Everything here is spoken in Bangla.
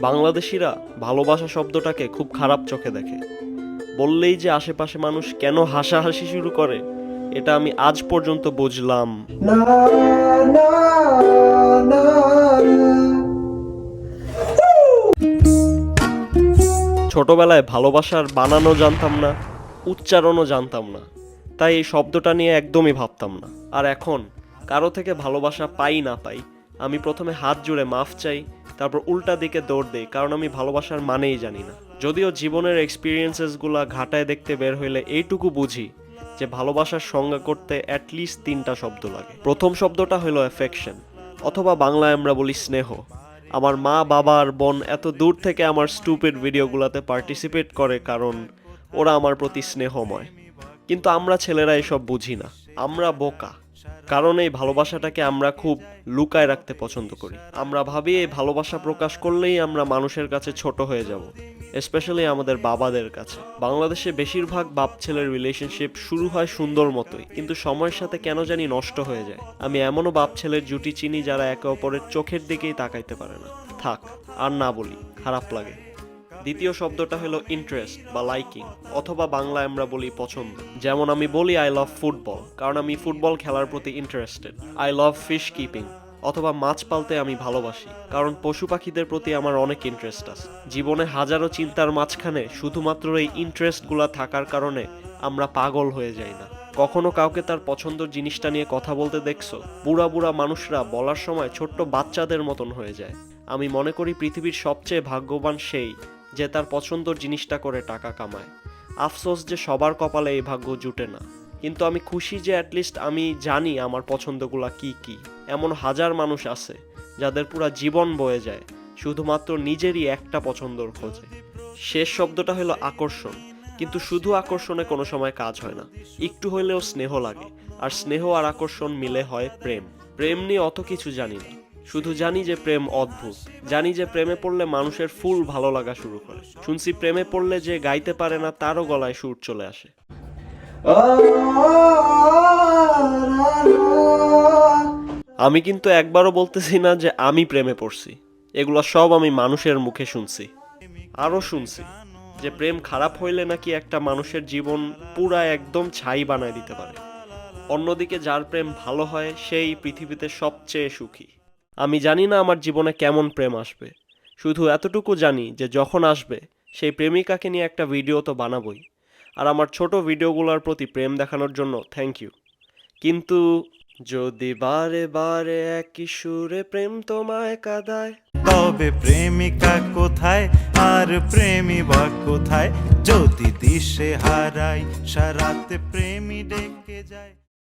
বাংলাদেশিরা ভালোবাসা শব্দটাকে খুব খারাপ চোখে দেখে। বললেই যে আশেপাশে মানুষ কেন হাসাহাসি শুরু করে এটা আমি আজ পর্যন্ত বুঝলাম। ছোটবেলায় ভালোবাসার বানানো জানতাম না উচ্চারণও জানতাম না তাই এই শব্দটা নিয়ে একদমই ভাবতাম না। আর এখন কারও থেকে ভালোবাসা পাই না পাই আমি প্রথমে হাত জুড়ে মাফ চাই, তারপর উল্টা দিকে দৌড় দেই, কারণ আমি ভালোবাসার মানেই জানি না। যদিও জীবনের এক্সপিরিয়েন্সেসগুলা ঘাটায় দেখতে বের হইলে এইটুকু বুঝি যে ভালোবাসার সংজ্ঞা করতে অ্যাটলিস্ট তিনটা শব্দ লাগে। প্রথম শব্দটা হলো অ্যাফেকশন অথবা বাংলায় আমরা বলি স্নেহ। আমার মা, বাবা আর বোন এত দূর থেকে আমার স্টুপেড ভিডিওগুলোতে পার্টিসিপেট করে কারণ ওরা আমার প্রতি স্নেহময়। কিন্তু আমরা ছেলেরা এসব বুঝি না। আমরা বোকা। কারণ এই ভালোবাসাটাকে আমরা খুব লুকায় রাখতে পছন্দ করি। আমরা ভাবি এই ভালোবাসা প্রকাশ করলেই আমরা মানুষের কাছে ছোট হয়ে যাব স্পেশালি আমাদের বাবাদের কাছে। বাংলাদেশে বেশিরভাগ বাপ ছেলের রিলেশনশিপ শুরু হয় সুন্দর মতোই, কিন্তু সময়ের সাথে কেন জানি নষ্ট হয়ে যায়। আমি এমনও বাপ ছেলের জুটি চিনি যারা একে অপরের চোখের দিকেই তাকাইতে পারে না। থাক, আর না বলি, খারাপ লাগে। দ্বিতীয় শব্দটা হলো ইন্টারেস্ট বা লাইকিং অথবা বাংলায় আমরা বলি পছন্দ। যেমন আমি বলি আই লাভ ফুটবল কারণ আমি ফুটবল খেলার প্রতি interested I love fish keeping অথবা মাছ পালতে আমি ভালোবাসি, কারণ পশু পাখিদের প্রতি আমার অনেক ইন্টারেস্ট আছে। জীবনে হাজারো চিন্তার মাঝখানে শুধুমাত্র এই ইন্টারেস্টগুলো থাকার কারণে আমরা পাগল হয়ে যাই না। কখনো কাউকে তার পছন্দের জিনিসটা নিয়ে কথা বলতে দেখছ, বুড়া বুড়া মানুষরা বলার সময় ছোট্ট বাচ্চাদের মতন হয়ে যায়। আমি মনে করি পৃথিবীর সবচেয়ে ভাগ্যবান সেই যে তার পছন্দর জিনিসটা করে টাকা কামায়। আফসোস যে সবার কপালে এই ভাগ্য জুটে না। কিন্তু আমি খুশি যে অ্যাটলিস্ট আমি জানি আমার পছন্দগুলা কি কি। এমন হাজার মানুষ আছে যাদের পুরা জীবন বয়ে যায়, শুধুমাত্র নিজেরই একটা পছন্দর খোঁজে। শেষ শব্দটা হলো আকর্ষণ, কিন্তু শুধু আকর্ষণে কোনো সময় কাজ হয় না। একটু হইলেও স্নেহ লাগে, আর স্নেহ আর আকর্ষণ মিলে হয় প্রেম। প্রেম নিয়ে অত কিছু জানি না। শুধু জানি যে প্রেম অদ্ভুত। জানি যে প্রেমে পড়লে মানুষের ফুল ভালো লাগা শুরু করে। শুনছি প্রেমে পড়লে যে গাইতে পারে না, তারও গলায় সুর চলে আসে। আমি কিন্তু একবারও বলতেছি না যে আমি প্রেমে পড়ছি। এগুলো সব আমি মানুষের মুখে শুনছি। আরও শুনছি যে প্রেম খারাপ হইলে নাকি একটা মানুষের জীবন পুরা একদম ছাই বানায় দিতে পারে। অন্যদিকে যার প্রেম ভালো হয়, সেই পৃথিবীতে সবচেয়ে সুখী। আমি জানি না আমার জীবনে কেমন প্রেম আসবে। শুধু এতটুকু জানি যে যখন আসবে, সেই প্রেমিকাকে নিয়ে একটা ভিডিও তো বানাবই। আর আমার ছোট ভিডিওগুলোর প্রতি প্রেম দেখানোর জন্য থ্যাংক ইউ কিন্তু যদি বারে বারে একই সুরে প্রেম তোমায় কাদায়, তবে প্রেমিকা কোথায়? আর প্রেমী বা কোথায়? যদি দিশে হারাই, সারাতে প্রেমী ডেকে যায়।